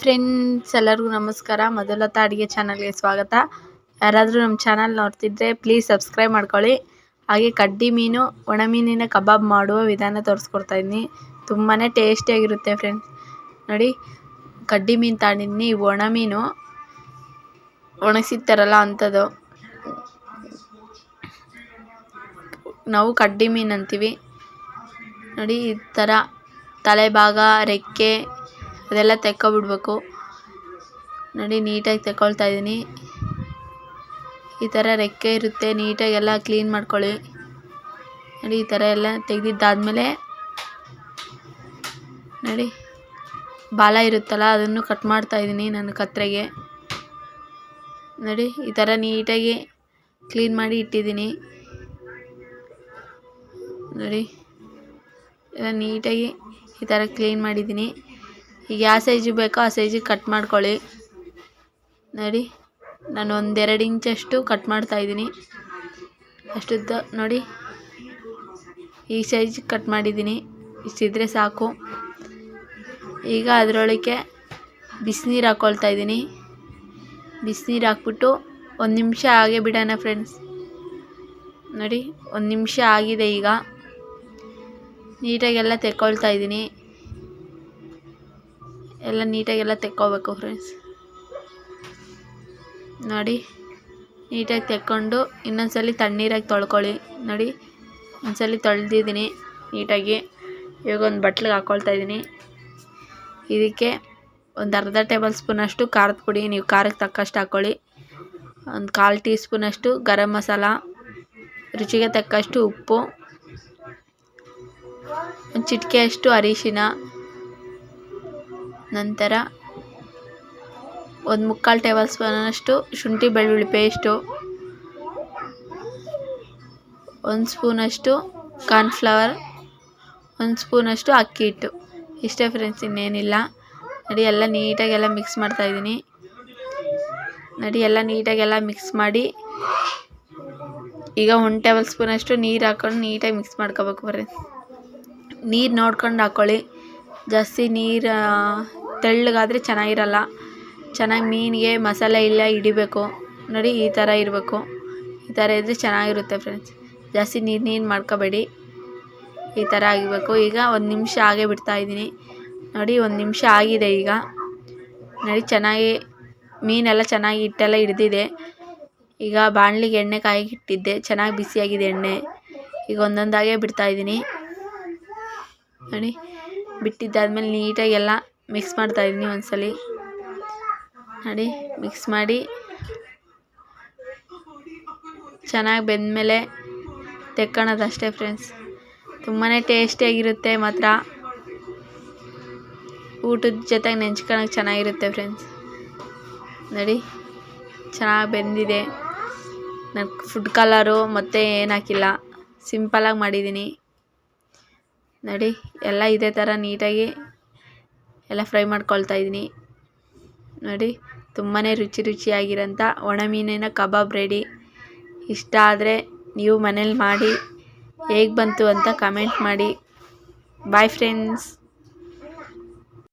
Friends ಎಲ್ಲರಿಗೂ ನಮಸ್ಕಾರ. ಮಧುಲತಾ ಅಡುಗೆ ಚಾನಲ್ಗೆ ಸ್ವಾಗತ. ಯಾರಾದರೂ ನಮ್ಮ ಚಾನಲ್ ನೋಡ್ತಿದ್ರೆ ಪ್ಲೀಸ್ ಸಬ್ಸ್ಕ್ರೈಬ್ ಮಾಡ್ಕೊಳ್ಳಿ. ಹಾಗೆ ಕಡ್ಡಿ ಮೀನು ಒಣ ಮೀನಿನ ಕಬಾಬ್ ಮಾಡುವ ವಿಧಾನ ತೋರಿಸ್ಕೊಡ್ತಾ ಇದ್ದೀನಿ. ತುಂಬಾ ಟೇಸ್ಟಿಯಾಗಿರುತ್ತೆ ಫ್ರೆಂಡ್ಸ್ ನೋಡಿ, ಕಡ್ಡಿ ಮೀನು ತಾಂಡಿದ್ದೀನಿ ಇವು ಒಣ ಮೀನು ಒಣಗಿಸಿರ್ತಾರಲ್ಲ ಅಂಥದ್ದು ನಾವು ಕಡ್ಡಿ ಮೀನು ಅಂತೀವಿ. ನೋಡಿ, ಈ ಥರ ತಲೆಭಾಗ, ರೆಕ್ಕೆ ಅದೆಲ್ಲ ತೆಕ್ಕೊಬಿಡ್ಬೇಕು. ನೋಡಿ, ನೀಟಾಗಿ ತೆಕ್ಕೊಳ್ತಾ ಇದ್ದೀನಿ ಈ ಥರ ರೆಕ್ಕೆ ಇರುತ್ತೆ ನೀಟಾಗಿ ಎಲ್ಲ ಕ್ಲೀನ್ ಮಾಡ್ಕೊಳ್ಳಿ. ನೋಡಿ, ಈ ಥರ ಎಲ್ಲ ತೆಗೆದಿದ್ದಾದಮೇಲೆ, ನೋಡಿ, ಬಾಲ ಇರುತ್ತಲ್ಲ, ಅದನ್ನು ಕಟ್ ಮಾಡ್ತಾ ಇದ್ದೀನಿ ನನ್ನ ಕತ್ರೆಗೆ. ನೋಡಿ, ಈ ಥರ ನೀಟಾಗಿ ಕ್ಲೀನ್ ಮಾಡಿ ಇಟ್ಟಿದ್ದೀನಿ. ನೋಡಿ, ಎಲ್ಲ ನೀಟಾಗಿ ಈ ಥರ ಕ್ಲೀನ್ ಮಾಡಿದ್ದೀನಿ. ಈಗ ಯಾವ ಸೈಜ್ ಬೇಕೋ ಆ ಸೈಜಿಗೆ ಕಟ್ ಮಾಡ್ಕೊಳ್ಳಿ. ನೋಡಿ, ನಾನು ಒಂದೆರಡು ಇಂಚಷ್ಟು ಕಟ್ ಮಾಡ್ತಾಯಿದ್ದೀನಿ ಅಷ್ಟುದ್ದ, ನೋಡಿ, ಈ ಸೈಜಿಗೆ ಕಟ್ ಮಾಡಿದ್ದೀನಿ. ಇಷ್ಟಿದ್ರೆ ಸಾಕು. ಈಗ ಅದರೊಳಗೆ ಬಿಸಿನೀರು ಹಾಕ್ಕೊಳ್ತಾ ಇದ್ದೀನಿ. ಬಿಸಿನೀರು ಹಾಕ್ಬಿಟ್ಟು ಒಂದು ನಿಮಿಷ ಹಾಗೆ ಬಿಡೋಣ ಫ್ರೆಂಡ್ಸ್ ನೋಡಿ, ಒಂದು ನಿಮಿಷ ಆಗಿದೆ ಈಗ. ನೀಟಾಗೆಲ್ಲ ತೆಕ್ಕೊಳ್ತಾ ಇದ್ದೀನಿ. ಎಲ್ಲ ನೀಟಾಗೆಲ್ಲ ತೆಕ್ಕೋಬೇಕು ಫ್ರೆಂಡ್ಸ್ ನೋಡಿ, ನೀಟಾಗಿ ತೆಕ್ಕೊಂಡು ಇನ್ನೊಂದ್ಸಲಿ ತಣ್ಣೀರಾಗಿ ತೊಳ್ಕೊಳ್ಳಿ. ನೋಡಿ, ಒಂದ್ಸಲಿ ತೊಳೆದಿದ್ದೀನಿ ನೀಟಾಗಿ. ಇವಾಗ ಒಂದು ಬಟ್ಲಿಗೆ ಹಾಕ್ಕೊಳ್ತಾ ಇದ್ದೀನಿ. ಇದಕ್ಕೆ ಒಂದು ಅರ್ಧ ಟೇಬಲ್ ಸ್ಪೂನಷ್ಟು ಖಾರದ ಪುಡಿ, ನೀವು ಖಾರಕ್ಕೆ ತಕ್ಕಷ್ಟು ಹಾಕ್ಕೊಳ್ಳಿ ಒಂದು ಕಾಲು ಟೀ ಸ್ಪೂನಷ್ಟು ಗರಂ ಮಸಾಲ, ರುಚಿಗೆ ತಕ್ಕಷ್ಟು ಉಪ್ಪು, ಒಂದು ಚಿಟಿಕೆಯಷ್ಟು ಅರಿಶಿನ ನಂತರ ಒಂದು ಮುಕ್ಕಾಲು ಟೇಬಲ್ ಸ್ಪೂನಷ್ಟು ಶುಂಠಿ, ಬೆಳ್ಳುಳ್ಳಿ ಪೇಸ್ಟು ಒಂದು ಸ್ಪೂನಷ್ಟು ಕಾರ್ನ್ಫ್ಲವರ್ ಒಂದು ಸ್ಪೂನಷ್ಟು ಅಕ್ಕಿ ಹಿಟ್ಟು. ಇಷ್ಟೇ ಫ್ರೆಂಡ್ಸ್ ಇನ್ನೇನಿಲ್ಲ. ನೋಡಿ ಎಲ್ಲ ನೀಟಾಗೆಲ್ಲ ಮಿಕ್ಸ್ ಮಾಡ್ತಾಯಿದ್ದೀನಿ ನಡಿ ಎಲ್ಲ ನೀಟಾಗೆಲ್ಲ ಮಿಕ್ಸ್ ಮಾಡಿ ಈಗ ಒಂದು ಟೇಬಲ್ ಸ್ಪೂನಷ್ಟು ನೀರು ಹಾಕ್ಕೊಂಡು ನೀಟಾಗಿ ಮಿಕ್ಸ್ ಮಾಡ್ಕೋಬೇಕು ಬರ್ರಿ. ನೀರು ನೋಡ್ಕೊಂಡು ಹಾಕ್ಕೊಳ್ಳಿ ಜಾಸ್ತಿ ನೀರು ತೆಳ್ಳಗಾದರೆ ಚೆನ್ನಾಗಿರಲ್ಲ. ಚೆನ್ನಾಗಿ ಮೀನಿಗೆ ಮಸಾಲೆ ಎಲ್ಲ ಹಿಡಿಬೇಕು. ನೋಡಿ, ಈ ಥರ ಇರಬೇಕು. ಈ ಥರ ಇದ್ದರೆ ಚೆನ್ನಾಗಿರುತ್ತೆ ಫ್ರೆಂಡ್ಸ್ ಜಾಸ್ತಿ ನೀರು ನೀರು ಮಾಡ್ಕೋಬೇಡಿ. ಈ ಥರ ಆಗಬೇಕು. ಈಗ ಒಂದು ನಿಮಿಷ ಹಾಗೆ ಬಿಡ್ತಾಯಿದ್ದೀನಿ ನೋಡಿ, ಒಂದು ನಿಮಿಷ ಆಗಿದೆ ಈಗ. ನೋಡಿ, ಚೆನ್ನಾಗಿ ಮೀನೆಲ್ಲ ಚೆನ್ನಾಗಿ ಹಿಟ್ಟೆಲ್ಲ ಹಿಡ್ದಿದೆ. ಈಗ ಬಾಣಲಿಗೆ ಎಣ್ಣೆ ಕಾಯಿ ಇಟ್ಟಿದ್ದೆ. ಚೆನ್ನಾಗಿ ಬಿಸಿಯಾಗಿದೆ ಎಣ್ಣೆ. ಈಗ ಒಂದೊಂದಾಗೆ ಬಿಡ್ತಾಯಿದ್ದೀನಿ ನೋಡಿ, ಬಿಟ್ಟಿದ್ದಾದ್ಮೇಲೆ ನೀಟಾಗಿ ಎಲ್ಲ ಮಿಕ್ಸ್ ಮಾಡ್ತಾಯಿದ್ದೀನಿ ಒಂದ್ಸಲಿ. ನೋಡಿ ಮಿಕ್ಸ್ ಮಾಡಿ. ಚೆನ್ನಾಗಿ ಬೆಂದಮೇಲೆ ತೆಕ್ಕೊಳೋದು ಅಷ್ಟೇ ಫ್ರೆಂಡ್ಸ್ ತುಂಬಾ ಟೇಸ್ಟಿಯಾಗಿರುತ್ತೆ ಮಾತ್ರ. ಊಟದ ಜೊತೆಗೆ ನೆಂಚ್ಕೊಳಕ್ಕೆ ಚೆನ್ನಾಗಿರುತ್ತೆ ಫ್ರೆಂಡ್ಸ್ ನೋಡಿ, ಚೆನ್ನಾಗಿ ಬೆಂದಿದೆ. ನಾನು ಫುಡ್ ಕಲರು ಮತ್ತು ಏನು ಹಾಕಿಲ್ಲ. ಸಿಂಪಲಾಗಿ ಮಾಡಿದ್ದೀನಿ ನೋಡಿ, ಎಲ್ಲ ಇದೇ ಥರ ನೀಟಾಗಿ ಎಲ್ಲ ಫ್ರೈ ಮಾಡ್ಕೊಳ್ತಾ ಇದ್ದೀನಿ. ನೋಡಿ ತುಂಬಾ ರುಚಿ ರುಚಿಯಾಗಿರೋಂಥ ಒಣ ಮೀನಿನ ಕಬಾಬ್ ರೆಡಿ. ಇಷ್ಟ ಆದರೆ ನೀವು ಮನೇಲಿ ಮಾಡಿ, ಹೇಗೆ ಬಂತು ಅಂತ ಕಮೆಂಟ್ ಮಾಡಿ. Bye friends